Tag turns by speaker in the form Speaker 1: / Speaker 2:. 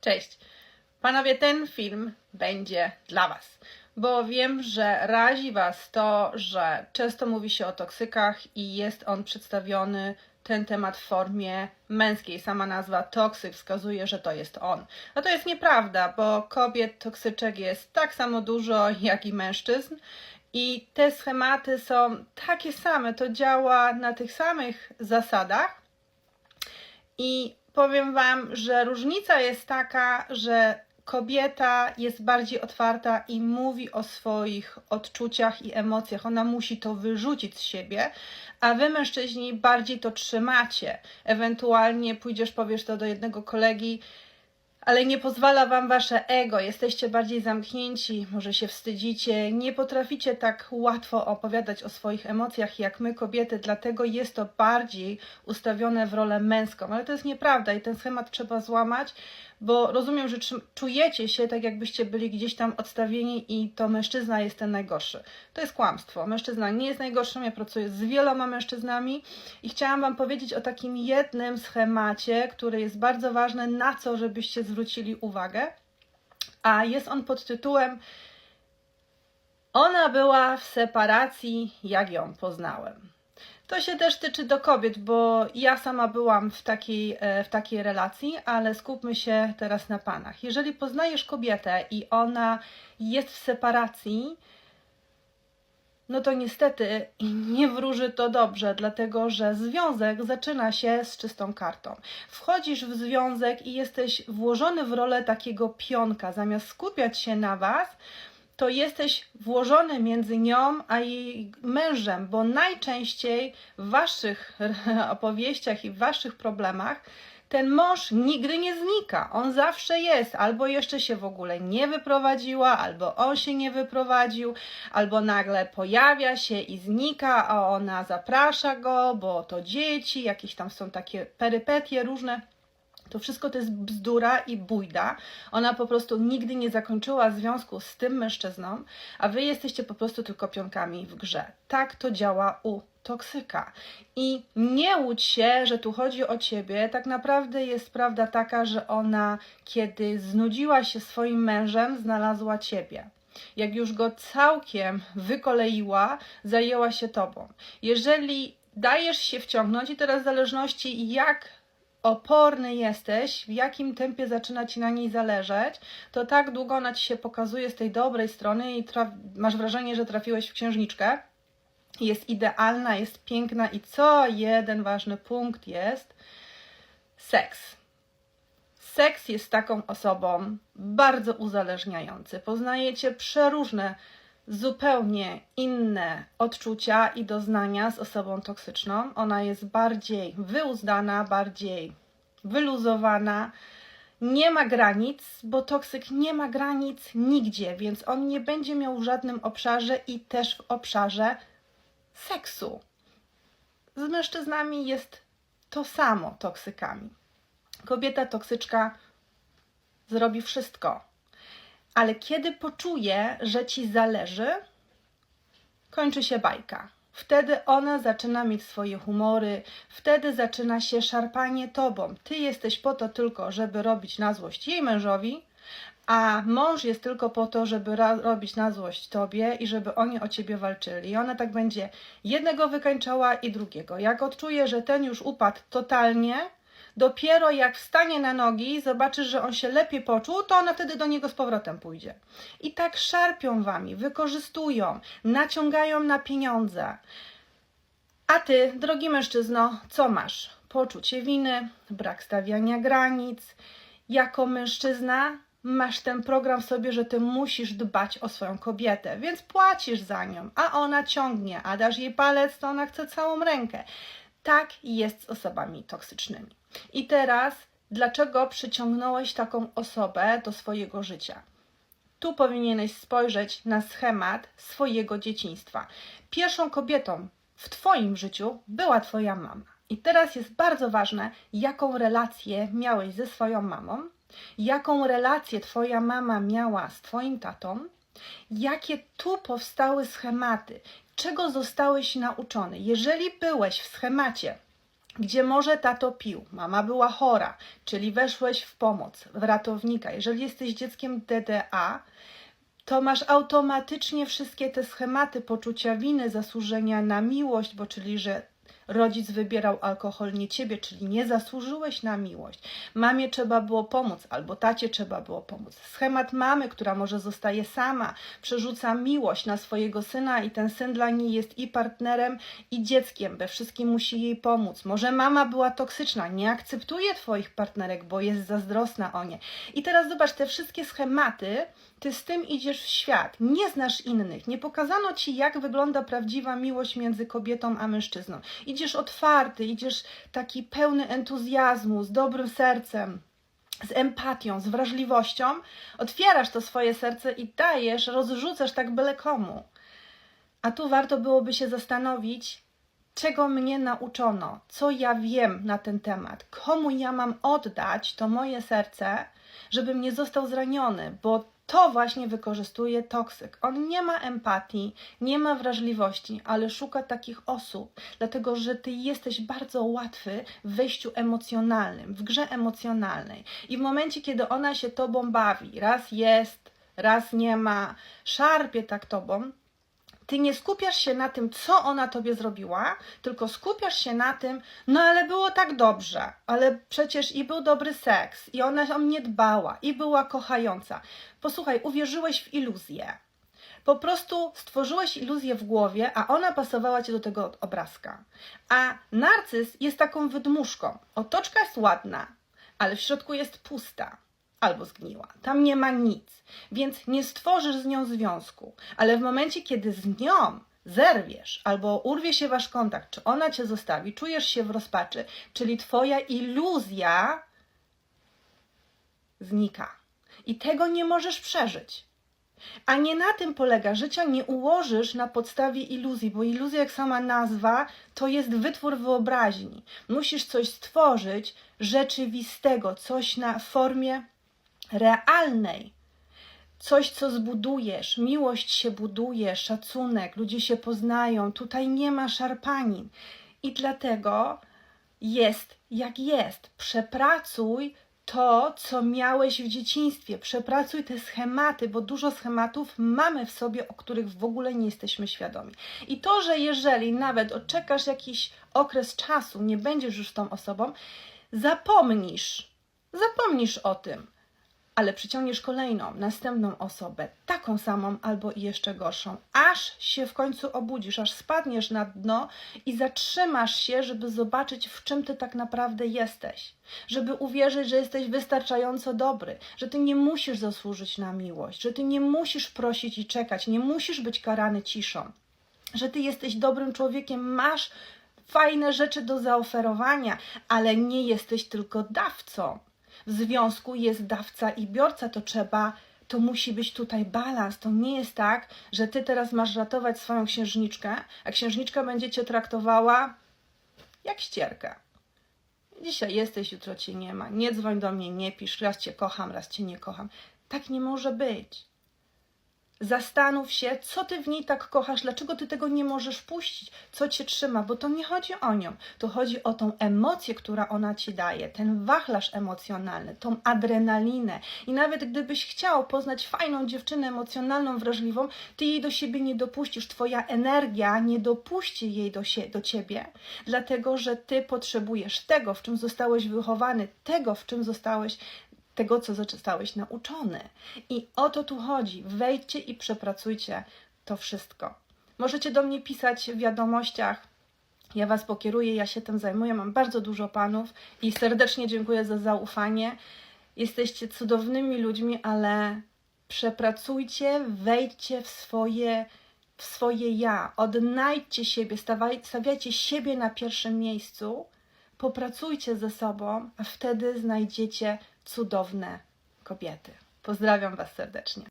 Speaker 1: Cześć. Panowie, ten film będzie dla Was, bo wiem, że razi Was to, że często mówi się o toksykach i jest on przedstawiony, ten temat w formie męskiej. Sama nazwa toksyk wskazuje, że to jest on. A to jest nieprawda, bo kobiet toksyczek jest tak samo dużo, jak i mężczyzn. I te schematy są takie same, to działa na tych samych zasadach. I powiem Wam, że różnica jest taka, że kobieta jest bardziej otwarta i mówi o swoich odczuciach i emocjach. Ona musi to wyrzucić z siebie, a Wy, mężczyźni, bardziej to trzymacie. Ewentualnie pójdziesz, powiesz to do jednego kolegi, ale nie pozwala wam wasze ego, jesteście bardziej zamknięci, może się wstydzicie, nie potraficie tak łatwo opowiadać o swoich emocjach jak my kobiety, dlatego jest to bardziej ustawione w rolę męską, ale to jest nieprawda i ten schemat trzeba złamać, bo rozumiem, że czujecie się tak jakbyście byli gdzieś tam odstawieni i to mężczyzna jest ten najgorszy. To jest kłamstwo. Mężczyzna nie jest najgorszym, ja pracuję z wieloma mężczyznami i chciałam wam powiedzieć o takim jednym schemacie, który jest bardzo ważny, na co żebyście zwrócili uwagę. A jest on pod tytułem Ona była w separacji, jak ją poznałem. To się też tyczy do kobiet, bo ja sama byłam w takiej, e, w takiej relacji, ale skupmy się teraz na panach. Jeżeli poznajesz kobietę i ona jest w separacji, no to niestety nie wróży to dobrze, dlatego że związek zaczyna się z czystą kartą. Wchodzisz w związek i jesteś włożony w rolę takiego pionka. Zamiast skupiać się na was, to jesteś włożony między nią a jej mężem, bo najczęściej w waszych opowieściach i w waszych problemach ten mąż nigdy nie znika. On zawsze jest, albo jeszcze się w ogóle nie wyprowadziła, albo on się nie wyprowadził, albo nagle pojawia się i znika, a ona zaprasza go, bo to dzieci, jakieś tam są takie perypetie różne. To wszystko to jest bzdura i bójda. Ona po prostu nigdy nie zakończyła związku z tym mężczyzną, a wy jesteście po prostu tylko pionkami w grze. Tak to działa u toksyka. I nie łudź się, że tu chodzi o ciebie. Tak naprawdę jest prawda taka, że ona, kiedy znudziła się swoim mężem, znalazła ciebie. Jak już go całkiem wykoleiła, zajęła się tobą. Jeżeli dajesz się wciągnąć, i teraz w zależności jak oporny jesteś, w jakim tempie zaczyna ci na niej zależeć, to tak długo ona ci się pokazuje z tej dobrej strony i masz wrażenie, że trafiłeś w księżniczkę. Jest idealna, jest piękna i co jeden ważny punkt jest seks. Seks jest taką osobą bardzo uzależniający. Poznajecie przeróżne, zupełnie inne odczucia i doznania z osobą toksyczną. Ona jest bardziej wyuzdana, bardziej wyluzowana. Nie ma granic, bo toksyk nie ma granic nigdzie, więc on nie będzie miał w żadnym obszarze i też w obszarze seksu. Z mężczyznami jest to samo toksykami. Kobieta toksyczka zrobi wszystko, ale kiedy poczuje, że ci zależy, kończy się bajka. Wtedy ona zaczyna mieć swoje humory, wtedy zaczyna się szarpanie tobą. Ty jesteś po to tylko, żeby robić na złość jej mężowi, a mąż jest tylko po to, żeby robić na złość tobie i żeby oni o ciebie walczyli. I ona tak będzie jednego wykańczała i drugiego. Jak odczuje, że ten już upadł totalnie, dopiero jak wstanie na nogi zobaczy, że on się lepiej poczuł, to ona wtedy do niego z powrotem pójdzie. I tak szarpią wami, wykorzystują, naciągają na pieniądze. A ty, drogi mężczyzno, co masz? Poczucie winy, brak stawiania granic. Jako mężczyzna masz ten program w sobie, że ty musisz dbać o swoją kobietę, więc płacisz za nią, a ona ciągnie, a dasz jej palec, to ona chce całą rękę. Tak jest z osobami toksycznymi. I teraz, dlaczego przyciągnąłeś taką osobę do swojego życia? Tu powinieneś spojrzeć na schemat swojego dzieciństwa. Pierwszą kobietą w Twoim życiu była Twoja mama. I teraz jest bardzo ważne, jaką relację miałeś ze swoją mamą, jaką relację Twoja mama miała z Twoim tatą, jakie tu powstały schematy, czego zostałeś nauczony. Jeżeli byłeś w schemacie gdzie może tato pił, mama była chora, czyli weszłeś w pomoc, w ratownika. Jeżeli jesteś dzieckiem DDA, to masz automatycznie wszystkie te schematy poczucia winy, zasłużenia na miłość, bo czyli, że rodzic wybierał alkohol, nie ciebie, czyli nie zasłużyłeś na miłość. Mamie trzeba było pomóc, albo tacie trzeba było pomóc. Schemat mamy, która może zostaje sama, przerzuca miłość na swojego syna i ten syn dla niej jest i partnerem, i dzieckiem, we wszystkim musi jej pomóc. Może mama była toksyczna, nie akceptuje twoich partnerek, bo jest zazdrosna o nie. I teraz zobacz, te wszystkie schematy, ty z tym idziesz w świat, nie znasz innych, nie pokazano ci, jak wygląda prawdziwa miłość między kobietą a mężczyzną. Idziesz otwarty, idziesz taki pełny entuzjazmu, z dobrym sercem, z empatią, z wrażliwością, otwierasz to swoje serce i dajesz, rozrzucasz tak byle komu. A tu warto byłoby się zastanowić, czego mnie nauczono, co ja wiem na ten temat, komu ja mam oddać to moje serce, żebym nie został zraniony, bo to właśnie wykorzystuje toksyk. On nie ma empatii, nie ma wrażliwości, ale szuka takich osób, dlatego że ty jesteś bardzo łatwy w wejściu emocjonalnym, w grze emocjonalnej. I w momencie, kiedy ona się tobą bawi, raz jest, raz nie ma, szarpie tak tobą, ty nie skupiasz się na tym, co ona tobie zrobiła, tylko skupiasz się na tym, no ale było tak dobrze, ale przecież i był dobry seks, i ona o mnie dbała, i była kochająca. Posłuchaj, uwierzyłeś w iluzję. Po prostu stworzyłeś iluzję w głowie, a ona pasowała ci do tego obrazka. A narcyz jest taką wydmuszką. Otoczka jest ładna, ale w środku jest pusta albo zgniła. Tam nie ma nic, więc nie stworzysz z nią związku. Ale w momencie, kiedy z nią zerwiesz albo urwie się wasz kontakt, czy ona cię zostawi, czujesz się w rozpaczy, czyli twoja iluzja znika. I tego nie możesz przeżyć. A nie na tym polega. Życia nie ułożysz na podstawie iluzji, bo iluzja, jak sama nazwa, to jest wytwór wyobraźni. Musisz coś stworzyć rzeczywistego, coś na formie realnej. Coś, co zbudujesz, miłość się buduje, szacunek, ludzie się poznają, tutaj nie ma szarpanin. I dlatego jest jak jest. Przepracuj to, co miałeś w dzieciństwie. Przepracuj te schematy, bo dużo schematów mamy w sobie, o których w ogóle nie jesteśmy świadomi. I to, że jeżeli nawet odczekasz jakiś okres czasu, nie będziesz już tą osobą, zapomnisz, zapomnisz o tym ale przyciągniesz kolejną, następną osobę, taką samą albo jeszcze gorszą, aż się w końcu obudzisz, aż spadniesz na dno i zatrzymasz się, żeby zobaczyć, w czym ty tak naprawdę jesteś. Żeby uwierzyć, że jesteś wystarczająco dobry, że ty nie musisz zasłużyć na miłość, że ty nie musisz prosić i czekać, nie musisz być karany ciszą, że ty jesteś dobrym człowiekiem, masz fajne rzeczy do zaoferowania, ale nie jesteś tylko dawcą związku jest dawca i biorca, to trzeba, to musi być tutaj balans. To nie jest tak, że ty teraz masz ratować swoją księżniczkę, a księżniczka będzie cię traktowała jak ścierkę. Dzisiaj jesteś, jutro cię nie ma. Nie dzwoń do mnie, nie pisz, raz cię kocham, raz cię nie kocham. Tak nie może być. Zastanów się, co ty w niej tak kochasz, dlaczego ty tego nie możesz puścić, co cię trzyma, bo to nie chodzi o nią, to chodzi o tą emocję, która ona ci daje, ten wachlarz emocjonalny, tą adrenalinę. I nawet gdybyś chciał poznać fajną dziewczynę emocjonalną, wrażliwą, ty jej do siebie nie dopuścisz, twoja energia nie dopuści jej do, sie- do ciebie, dlatego że ty potrzebujesz tego, w czym zostałeś wychowany, tego, w czym zostałeś tego, co zostałeś nauczony. I o to tu chodzi. Wejdźcie i przepracujcie to wszystko. Możecie do mnie pisać w wiadomościach. Ja Was pokieruję, ja się tym zajmuję. Mam bardzo dużo panów i serdecznie dziękuję za zaufanie. Jesteście cudownymi ludźmi, ale przepracujcie, wejdźcie w swoje, w swoje ja, odnajdźcie siebie, stawaj, stawiajcie siebie na pierwszym miejscu, popracujcie ze sobą, a wtedy znajdziecie cudowne kobiety. Pozdrawiam Was serdecznie.